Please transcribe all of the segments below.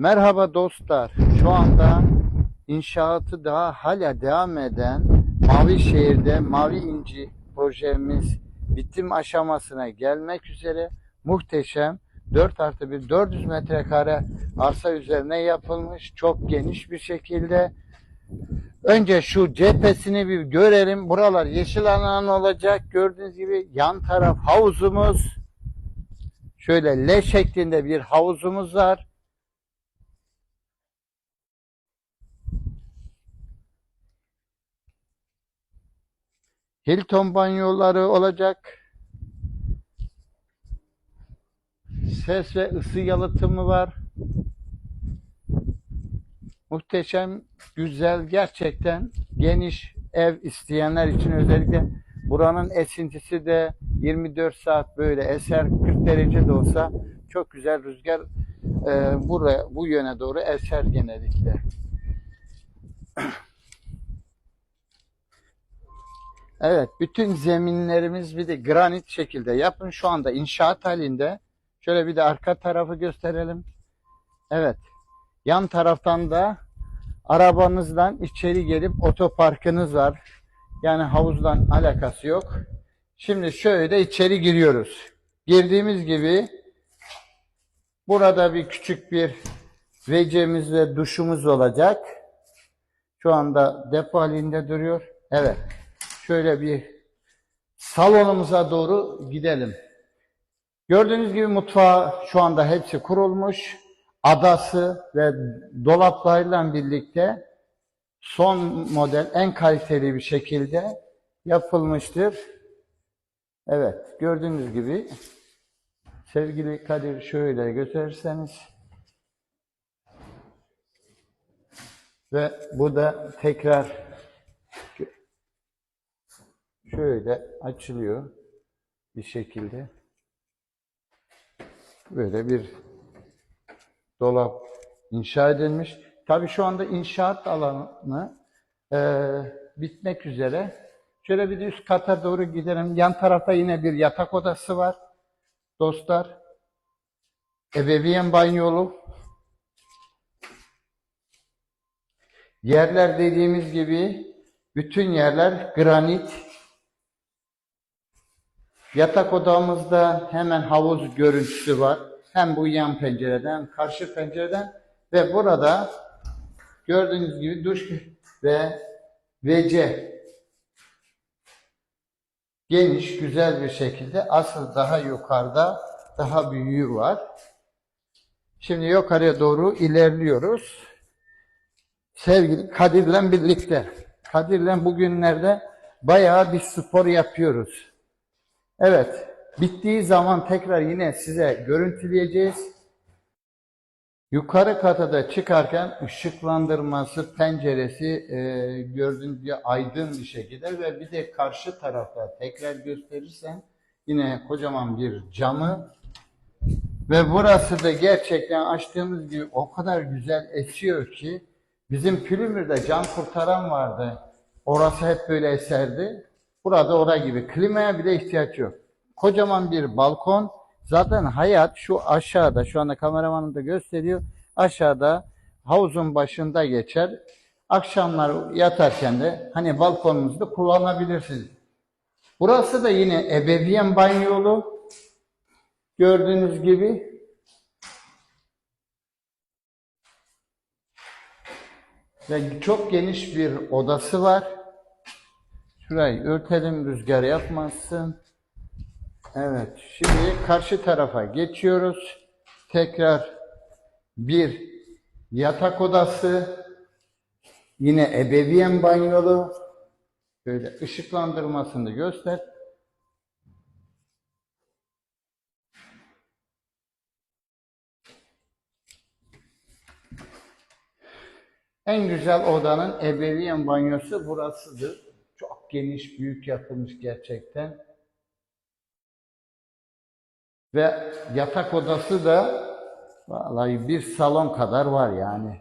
Merhaba dostlar. Şu anda inşaatı daha hala devam eden Mavi Şehir'de Mavi İnci projemiz bitim aşamasına gelmek üzere muhteşem 4 artı 1 400 metrekare arsa üzerine yapılmış çok geniş bir şekilde Önce şu cephesini bir görelim. Buralar yeşil alan olacak. Gördüğünüz gibi yan taraf havuzumuz. Şöyle L şeklinde bir havuzumuz var. Hilton banyoları olacak. Ses ve ısı yalıtımı var. Muhteşem, güzel, gerçekten geniş ev isteyenler için özellikle buranın esintisi de 24 saat böyle eser 40 derece de olsa çok güzel rüzgar e, buraya bu yöne doğru eser genellikle. Evet, bütün zeminlerimiz bir de granit şekilde yapın. Şu anda inşaat halinde. Şöyle bir de arka tarafı gösterelim. Evet. Yan taraftan da arabanızdan içeri gelip otoparkınız var. Yani havuzdan alakası yok. Şimdi şöyle içeri giriyoruz. Girdiğimiz gibi burada bir küçük bir WC'miz ve duşumuz olacak. Şu anda depo halinde duruyor. Evet. Şöyle bir salonumuza doğru gidelim. Gördüğünüz gibi mutfağı şu anda hepsi kurulmuş. Adası ve dolaplarıyla birlikte son model en kaliteli bir şekilde yapılmıştır. Evet, gördüğünüz gibi sevgili Kadir şöyle gösterirseniz ve bu da tekrar şöyle açılıyor bir şekilde. Böyle bir dolap inşa edilmiş. Tabii şu anda inşaat alanı e, bitmek üzere. Şöyle bir de üst kata doğru gidelim. Yan tarafta yine bir yatak odası var. Dostlar. Ebeveyn banyolu. Yerler dediğimiz gibi bütün yerler granit. Yatak odamızda hemen havuz görüntüsü var. Hem bu yan pencereden, karşı pencereden ve burada gördüğünüz gibi duş ve WC geniş, güzel bir şekilde asıl daha yukarıda daha büyüğü var. Şimdi yukarıya doğru ilerliyoruz. Sevgili Kadir'le birlikte. Kadir'le bugünlerde bayağı bir spor yapıyoruz. Evet, bittiği zaman tekrar yine size görüntüleyeceğiz. Yukarı kata da çıkarken ışıklandırması, penceresi e, gördüğünüz aydın bir şekilde ve bir de karşı tarafta tekrar gösterirsen yine kocaman bir camı ve burası da gerçekten açtığımız gibi o kadar güzel esiyor ki bizim Pülümür'de can kurtaran vardı. Orası hep böyle eserdi. Burada ora gibi. Klimaya bile ihtiyaç yok. Kocaman bir balkon. Zaten hayat şu aşağıda, şu anda kameramanım da gösteriyor. Aşağıda havuzun başında geçer. Akşamlar yatarken de hani balkonunuzda kullanabilirsiniz. Burası da yine ebeveyn banyolu. Gördüğünüz gibi. Ve çok geniş bir odası var. Şurayı örtelim rüzgar yapmasın. Evet, şimdi karşı tarafa geçiyoruz. Tekrar bir yatak odası, yine ebeveyn banyolu. Böyle ışıklandırmasını göster. En güzel odanın ebeveyn banyosu burasıdır. Geniş, büyük yapılmış gerçekten. Ve yatak odası da vallahi bir salon kadar var yani.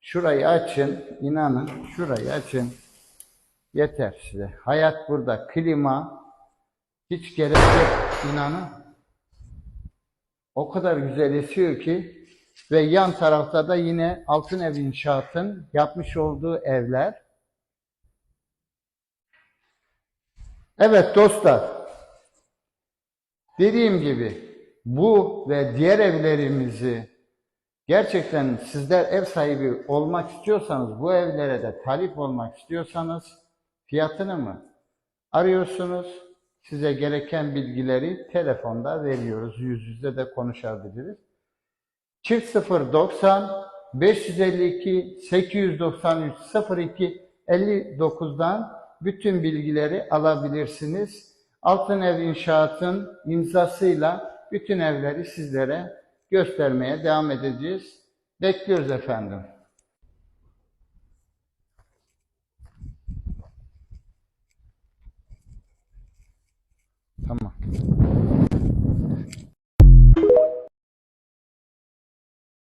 Şurayı açın, inanın şurayı açın. Yeter size. Hayat burada. Klima hiç gerek yok inanın. O kadar güzel esiyor ki Ve yan tarafta da yine Altın Ev İnşaat'ın yapmış olduğu evler. Evet dostlar, dediğim gibi bu ve diğer evlerimizi gerçekten sizler ev sahibi olmak istiyorsanız, bu evlere de talip olmak istiyorsanız fiyatını mı arıyorsunuz? Size gereken bilgileri telefonda veriyoruz. Yüz yüze de konuşabiliriz. Çift 090 552 893 02 59'dan bütün bilgileri alabilirsiniz. Altın Ev İnşaat'ın imzasıyla bütün evleri sizlere göstermeye devam edeceğiz. Bekliyoruz efendim.